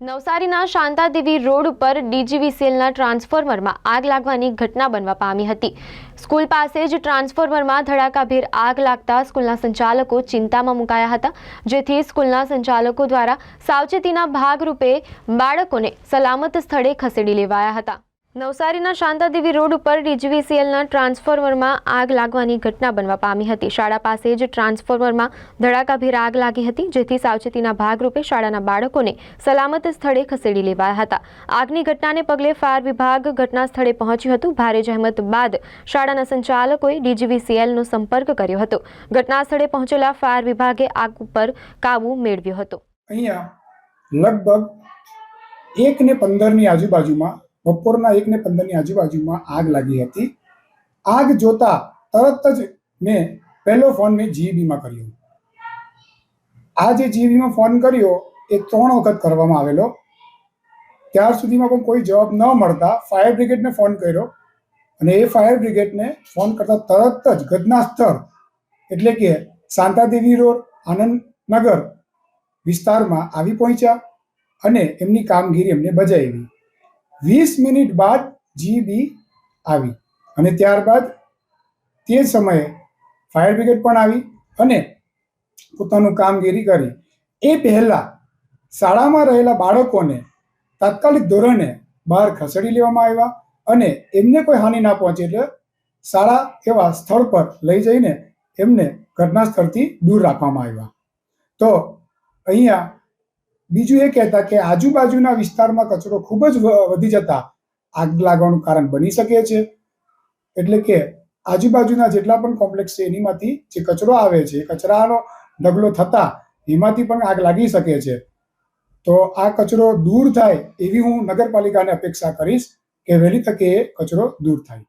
નવસારીના શાંતાદેવી રોડ ઉપર ડીજીવીસીએલના ટ્રાન્સફોર્મરમાં આગ લાગવાની ઘટના બનવા પામી હતી. સ્કૂલ પાસે જ ટ્રાન્સફોર્મરમાં ધડાકાભેર આગ લાગતા સ્કૂલના સંચાલકો ચિંતામાં મુકાયા હતા, જેથી સ્કૂલના સંચાલકો દ્વારા સાવચેતીના ભાગરૂપે બાળકોને સલામત સ્થળે ખસેડી લેવાયા હતા. નવસારીના શાંતાદેવી રોડ ઉપર ડીજીવીસીએલના ટ્રાન્સફોર્મરમાં આગ લાગવાની ઘટના બનવા પામી હતી. શાળા પાસે જ ટ્રાન્સફોર્મરમાં ધડાકાભેર આગ લાગી હતી, જેથી સાવચેતીના ભાગરૂપે શાળાના બાળકોને સલામત સ્થળે ખસેડી લેવાયા હતા. આગની ઘટનાને પગલે ફાયર વિભાગ ઘટના સ્થળે પહોંચ્યું હતું. ભારે જહેમત બાદ શાળાના સંચાલકોએ ડીજીવીસીએલનો સંપર્ક કર્યો હતો. ઘટના સ્થળે પહોંચેલા ફાયર વિભાગે આગ ઉપર કાબૂ મેળવ્યો હતો. અહીંયા લગભગ એક ને પંદરની આજુબાજુમાં બપોરના એક ને પંદરની આજુબાજુમાં આગ લાગી હતી. આગ જોતા તરત જ મેં પહેલો ફોન મેં જીઈબીમાં કર્યો. આ જે જીઈબીમાં ફોન કર્યો, એ ત્રણ વખત કરવામાં આવેલો. ત્યાર સુધીમાં પણ કોઈ જવાબ ન મળતા ફાયર બ્રિગેડને ફોન કર્યો અને એ ફાયર બ્રિગેડને ફોન કરતા તરત જ ઘટના સ્થળ, એટલે કે શાંતાદેવી રોડ, આનંદનગર વિસ્તારમાં આવી પહોંચ્યા અને એમની કામગીરી એમને બજાવી. વીસ મિનિટ બાદ જીબી આવી અને ત્યારબાદ તે સમયે ફાયર બ્રિગેડ પણ આવી અને પોતાનું કામગીરી કરી. એ પહેલાં શાળામાં રહેલા બાળકોને તાત્કાલિક ધોરણે બહાર ખસેડી લેવામાં આવ્યા અને એમને કોઈ હાનિ ના પહોંચે એટલે શાળા એવા સ્થળ પર લઈ જઈને એમને ઘટના સ્થળથી દૂર રાખવામાં આવ્યા. તો અહીંયા બીજું એ કહેતા કે આજુબાજુના વિસ્તારમાં કચરો ખૂબ જ વધી જતા આગ લાગવાનું કારણ બની શકે છે. એટલે કે આજુબાજુના જેટલા પણ કોમ્પ્લેક્સ છે, એનીમાંથી જે કચરો આવે છે કચરાનો ઢગલો થતા એમાંથી પણ આગ લાગી શકે છે. તો આ કચરો દૂર થાય એવી હું નગરપાલિકાને અપેક્ષા કરીશ કે વહેલી તકે એ કચરો દૂર થાય.